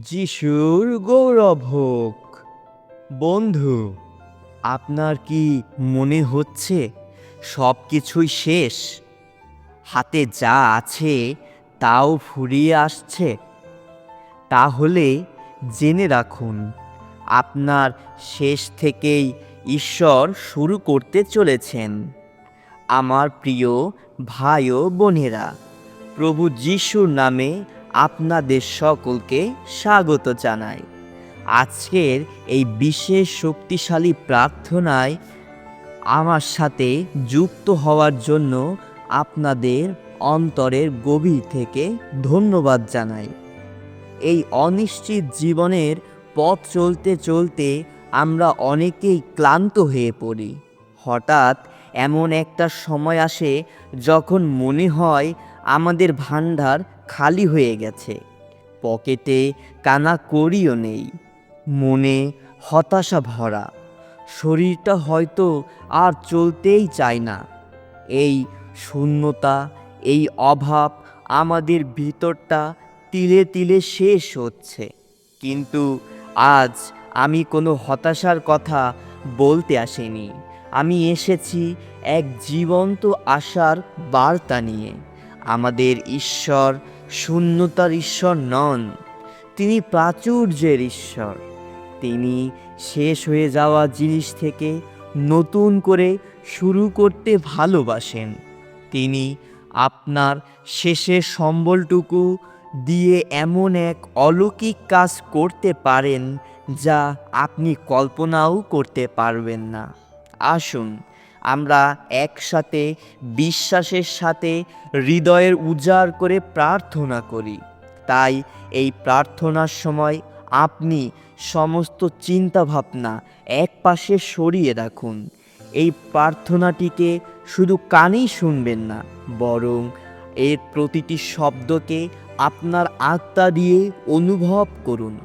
যিশুর গৌরব হোক। বন্ধু, আপনার কি মনে হচ্ছে সব কিছুই শেষ? হাতে যা আছে তাও ফুরিয়ে আসছে? তাহলে জেনে রাখুন, আপনার শেষ থেকেই ঈশ্বর শুরু করতে চলেছেন। আমার প্রিয় ভাই ও বোনেরা, প্রভু যিশুর নামে আপনাদের সকলকে স্বাগত জানাই। আজকের এই বিশেষ শক্তিশালী প্রার্থনায় আমার সাথে যুক্ত হওয়ার জন্য আপনাদের অন্তরের গভীর থেকে ধন্যবাদ জানাই। এই অনিশ্চিত জীবনের পথ চলতে চলতে আমরা অনেকেই ক্লান্ত হয়ে পড়ি। হঠাৎ এমন একটা সময় আসে যখন মনে হয় আমাদের ভাণ্ডার খালি হয়ে গেছে। পকেটে কানা করিও নেই। মনে হতাশা ভরা। শরীরটা হয়তো আর চলতেই চায় না। এই শূন্যতা, এই অভাব আমাদের ভিতরটা তিলে তিলে শেষ হচ্ছে। কিন্তু আজ আমি কোনো হতাশার কথা বলতে আসিনি। আমি এসেছি এক জীবন্ত আশার বার্তা নিয়ে। আমাদের ঈশ্বর শূন্যতার ঈশ্বর নন। তিনি প্রাচুর্যের ঈশ্বর। তিনি শেষ হয়ে যাওয়া জিনিস থেকে নতুন করে শুরু করতে ভালোবাসেন। তিনি আপনার শেষের সম্বলটুকু দিয়ে এমন এক অলৌকিক কাজ করতে পারেন যা আপনি কল্পনাও করতে পারবেন না। আসুন আমরা একসাথে, বিশ্বাসের সাথে, হৃদয়ের উজাড় করে প্রার্থনা করি। তাই এই প্রার্থনার সময় আপনি সমস্ত চিন্তাভাবনা এক পাশে সরিয়ে রাখুন। এই প্রার্থনাটিকে শুধু কানেই শুনবেন না, বরং এর প্রতিটি শব্দকে আপনার আত্মা দিয়ে অনুভব করুন।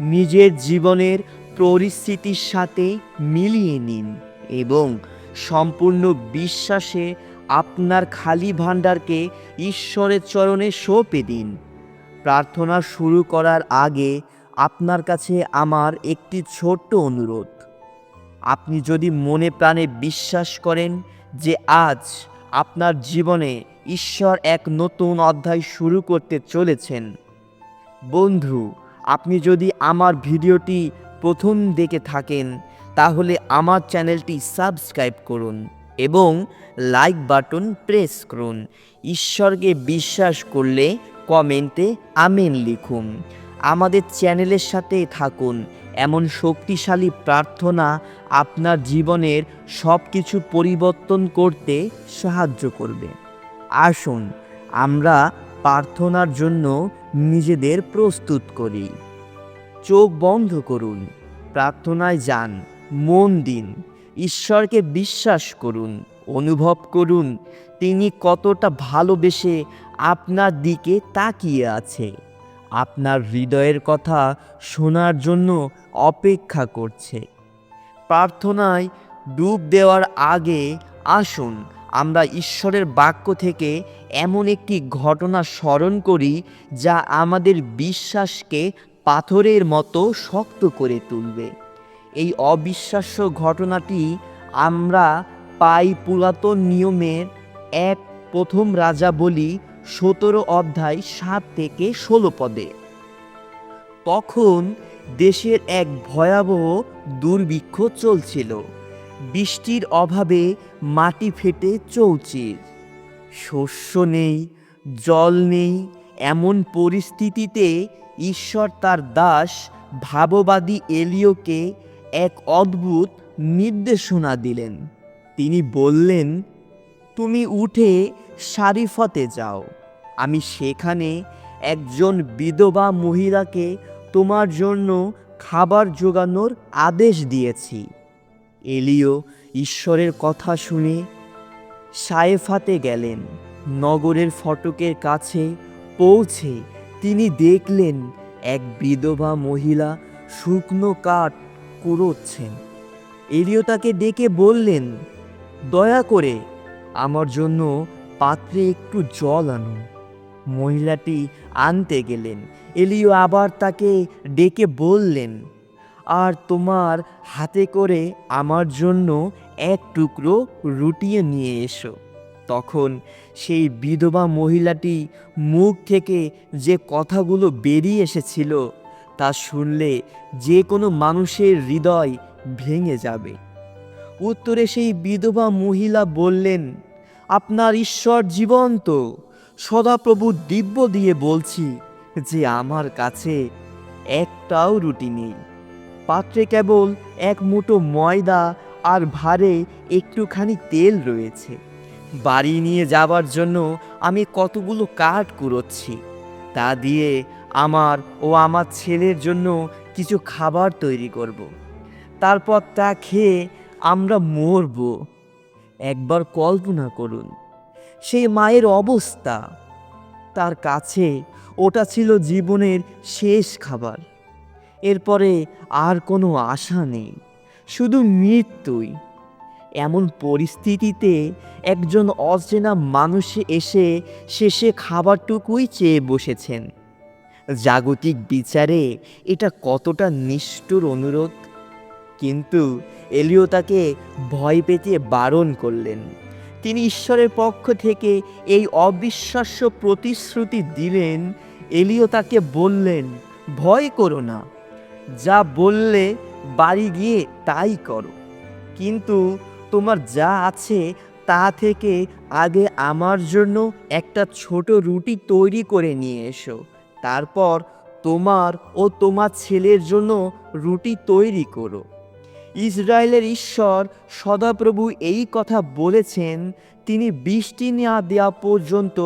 নিজের জীবনের পরিস্থিতির সাথে মিলিয়ে নিন এবং সম্পূর্ণ বিশ্বাসে আপনার খালি ভাণ্ডারকে ঈশ্বরের চরণে সঁপে দিন। প্রার্থনা শুরু করার আগে আপনার কাছে আমার একটি ছোট্ট অনুরোধ। আপনি যদি মনে প্রাণে বিশ্বাস করেন যে আজ আপনার জীবনে ঈশ্বর এক নতুন অধ্যায় শুরু করতে চলেছেন। বন্ধু, আপনি যদি আমার ভিডিওটি প্রথম দেখে থাকেন তাহলে আমার চ্যানেলটি সাবস্ক্রাইব করুন এবং লাইক বাটন প্রেস করুন। ঈশ্বরকে বিশ্বাস করলে কমেন্টে আমিন লিখুন। আমাদের চ্যানেলের সাথে থাকুন। এমন শক্তিশালী প্রার্থনা আপনার জীবনের সব কিছু পরিবর্তন করতে সাহায্য করবে। আসুন, আমরা প্রার্থনার জন্য নিজেদের প্রস্তুত করি। চোখ বন্ধ করুন। প্রার্থনায় যান। মন দিন, ঈশ্বরকে বিশ্বাস করুন, অনুভব করুন, তিনি কতটা ভালোবেসে আপনার দিকে তাকিয়ে আছে। আপনার হৃদয়ের কথা শোনার জন্য অপেক্ষা করছে। প্রার্থনায় ডুব দেওয়ার আগে আসুন, আমরা ঈশ্বরের বাক্য থেকে এমন একটি ঘটনা স্মরণ করি, যা আমাদের বিশ্বাসকে পাথরের মতো শক্ত করে তুলবে। এই অবিশ্বাস্য ঘটনাটি আমরা পাই পুরাতন নিয়মের এক প্রথম রাজা বলি সতেরো অধ্যায় সাত থেকে ষোলো পদে। তখন দেশের এক ভয়াবহ দুর্ভিক্ষ চলছিল। বৃষ্টির অভাবে মাটি ফেটে চৌচির। শস্য নেই, জল নেই, এমন পরিস্থিতিতে ঈশ্বর তার দাস ভাববাদী এলিওকে এক অদ্ভুত নির্দেশনা দিলেন। তিনি বললেন, তুমি উঠে শারিফতে যাও। আমি সেখানে একজন বিধবা মহিলাকে তোমার জন্য খাবার জোগানোর আদেশ দিয়েছি। এলিও ঈশ্বরের কথা শুনে সায়েফাতে গেলেন। নগরের ফটকের কাছে পৌঁছে তিনি দেখলেন এক বিধবা মহিলা শুকনো কাঠ কুড়োচ্ছেন এলিও তাকে ডেকে বললেন, দয়া করে আমার জন্য পাত্রে একটু জল আনুন। মহিলাটি আনতে গেলেন। এলিও আবার তাকে ডেকে বললেন, আর তোমার হাতে করে আমার জন্য এক টুকরো রুটিয়ে নিয়ে এসো। তখন সেই বিধবা মহিলাটি মুখ থেকে যে কথাগুলো বেরিয়ে এসেছিল তা শুনলে যে কোনো মানুষের হৃদয় ভেঙে যাবে। উত্তরে সেই বিধবা মহিলা বললেন, আপনার ঈশ্বর জীবন্ত। সদাপ্রভু দিব্য দিয়ে বলছি যে আমার কাছে একটাও রুটি নেই। পাত্রে কেবল এক মুঠো ময়দা আর ভারে একটুখানি তেল রয়েছে। বাড়ি নিয়ে যাবার জন্য আমি কতগুলো কাঠ কুড়োচ্ছি। তা দিয়ে আমার ও আমার ছেলের জন্য কিছু খাবার তৈরি করব। তারপর তা খেয়ে আমরা মরব। একবার কল্পনা করুন, সেই মায়ের অবস্থা। তার কাছে ওটা ছিল জীবনের শেষ খাবার। এরপরে আর কোনো আশা নেই, শুধু মৃত্যুই। এমন পরিস্থিতিতে একজন অচেনা মানুষ এসে শেষে খাবারটুকুই চেয়ে বসেছেন। জাগতিক বিচারে এটা কতটা নিষ্ঠুর অনুরোধ? কিন্তু এলিও তাকে ভয় পেতে বারণ করলেন। তিনি ঈশ্বরের পক্ষ থেকে এই অবিশ্বাস্য প্রতিশ্রুতি দিলেন। এলিও তাকে বললেন, ভয় করো না। যা বললে বাড়ি গিয়ে তাই করো। কিন্তু তোমার যা আছে তা থেকে আগে আমার জন্য একটা ছোট রুটি তৈরি করে নিয়ে এসো। তারপর তোমার ও তোমার ছেলের জন্য রুটি তৈরি করো। ইসরায়েলের ঈশ্বর সদাপ্রভু এই কথা বলেছেন, তিনি বৃষ্টি না দেওয়া পর্যন্ত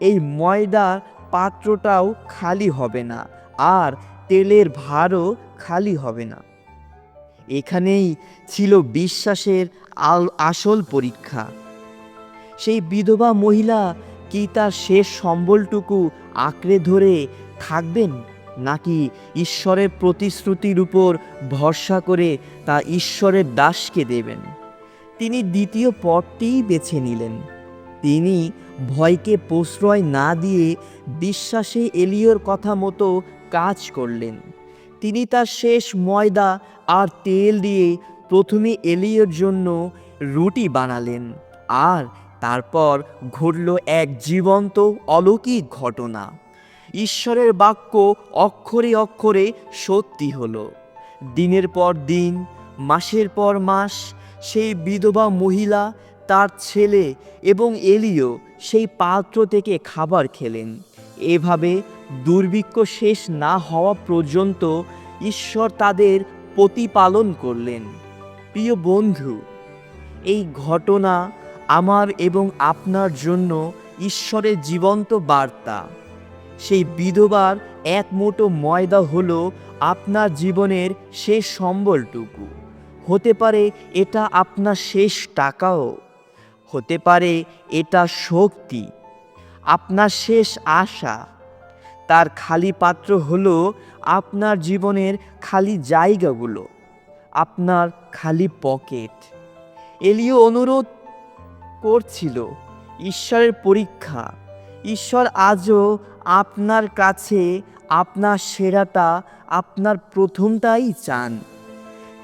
এই ময়দার পাত্রটাও খালি হবে না, আর তেলের ভারও খালি হবে না। এখানেই ছিল বিশ্বাসের আল আসল পরীক্ষা। সেই বিধবা মহিলা কি তার শেষ সম্বলটুকু আঁকড়ে ধরে থাকবেন? নাকি ঈশ্বরের প্রতিশ্রুতির উপর ভরসা করে তা ঈশ্বরের দাসকে দেবেন? তিনি দ্বিতীয় পথটিই বেছে নিলেন। তিনি ভয়কে প্রশ্রয় না দিয়ে বিশ্বাসে এলিওর কথা মতো কাজ করলেন। তিনি তার শেষ ময়দা আর তেল দিয়ে প্রথমে এলিওর জন্য রুটি বানালেন আর তারপর ঘটল এক জীবন্ত অলৌকিক ঘটনা। ঈশ্বরের বাক্য অক্ষরে অক্ষরে সত্যি হলো। দিনের পর দিন, মাসের পর মাস, সেই বিধবা মহিলা, তার ছেলে এবং এলিও সেই পাত্র থেকে খাবার খেলেন। এভাবে দুর্ভিক্ষ শেষ না হওয়া পর্যন্ত ঈশ্বর তাদের প্রতিপালন করলেন। প্রিয় বন্ধু, এই ঘটনা আমার এবং আপনার জন্য ঈশ্বরের জীবন্ত বার্তা। সেই বিধবার এক মুঠো ময়দা হলো আপনার জীবনের শেষ সম্বলটুকু। হতে পারে এটা আপনার শেষ টাকাও। হতে পারে এটা শক্তি, আপনার শেষ আশা। তার খালি পাত্র হলো আপনার জীবনের খালি জায়গাগুলো, আপনার খালি পকেট। এলিও অনুরোধ করছিল, ঈশ্বরের পরীক্ষা ঈশ্বর আজও আপনার কাছে আপনার সেরাটা, আপনার প্রথমটাই চান।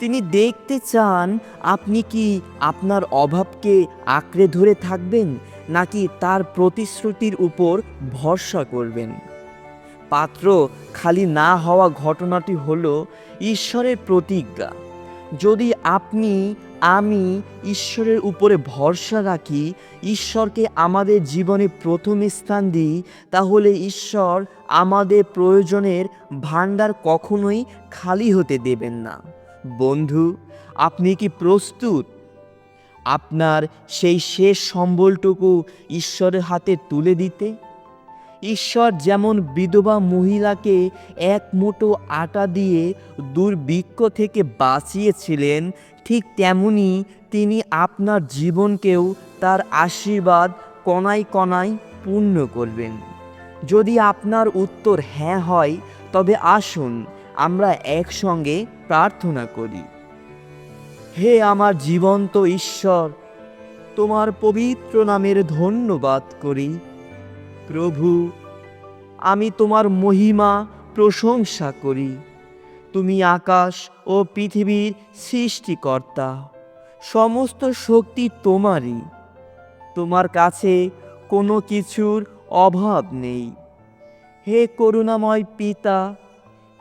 তিনি দেখতে চান আপনি কি আপনার অভাবকে আঁকড়ে ধরে থাকবেন, নাকি তার প্রতিশ্রুতির উপর ভরসা করবেন? পাত্র, খালি না হওয়া ঘটনাটি হলো ঈশ্বরের প্রতিজ্ঞা। যদি আপনি, আমি ঈশ্বরের উপরে ভরসা রাখি, ঈশ্বরকে আমাদের জীবনে প্রথম স্থান দিই, তাহলে ঈশ্বর আমাদের প্রয়োজনের ভাণ্ডার কখনোই খালি হতে দেবেন না। বন্ধু, আপনি কি প্রস্তুত? আপনার সেই শেষ সম্বলটুকু ঈশ্বরের হাতে তুলে দিতে? ঈশ্বর যেমন বিধবা মহিলাকে এক মুঠো আটা দিয়ে দুর্ভিক্ষ থেকে বাঁচিয়েছিলেন, ঠিক তেমনি তিনি আপনার জীবনকেও তার আশীর্বাদ কণায় কণায় পূর্ণ করবেন। যদি আপনার উত্তর হ্যাঁ হয়, তবে আসুন, আমরা একসঙ্গে প্রার্থনা করি। হে আমার জীবন্ত ঈশ্বর, তোমার পবিত্র নামের ধন্যবাদ করি। প্রভু, আমি তোমার মহিমা প্রশংসা করি। তুমি আকাশ ও পৃথিবীর সৃষ্টিকর্তা, সমস্ত শক্তি তোমারই। তোমার কাছে কোনো কিছুর অভাব নেই। হে করুণাময় পিতা,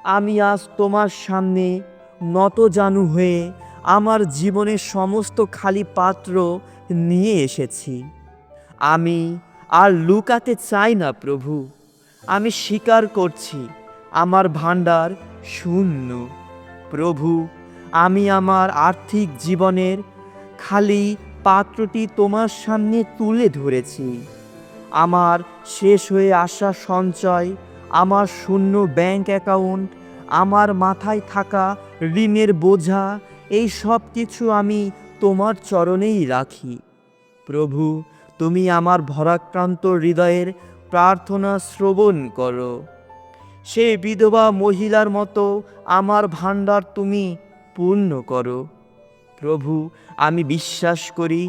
আমি আজ তোমার সামনে নতজানু হয়ে আমার জীবনের সমস্ত খালি পাত্র নিয়ে এসেছি। আমি আর লুকাতে চাই না প্রভু। আমি স্বীকার করছি, আমার ভাণ্ডার শূন্য। প্রভু, আমি আমার আর্থিক জীবনের খালি পাত্রটি তোমার সামনে তুলে ধরেছি। আমার শেষ হয়ে আসা সঞ্চয়, আমার শূন্য ব্যাংক অ্যাকাউন্ট, আমার মাথায় থাকা ঋণের বোঝা, এই সব কিছু আমি তোমার চরণেই রাখি। প্রভু তুমি আমার ভরাক্রান্ত হৃদয়ের প্রার্থনা শ্রবণ করো। সে বিধবা মহিলার মতো আমার ভাণ্ডার তুমি পূর্ণ করো। প্রভু, আমি বিশ্বাস করি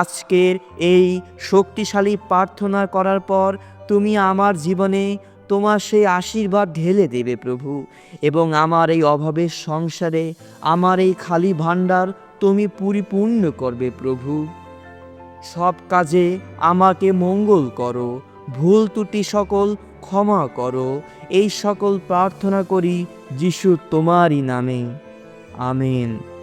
আজকের এই শক্তিশালী প্রার্থনা করার পর তুমি আমার জীবনে তোমার সেই আশীর্বাদ ঢেলে দেবে প্রভু, এবং আমার এই অভাবের সংসারে আমার এই খালি ভাণ্ডার তুমি পরিপূর্ণ করবে প্রভু। সব কাজে আমাকে মঙ্গল করো, ভুল ত্রুটি সকল ক্ষমা করো, এই সকল প্রার্থনা করি যিশু তোমারই নামে। আমেন।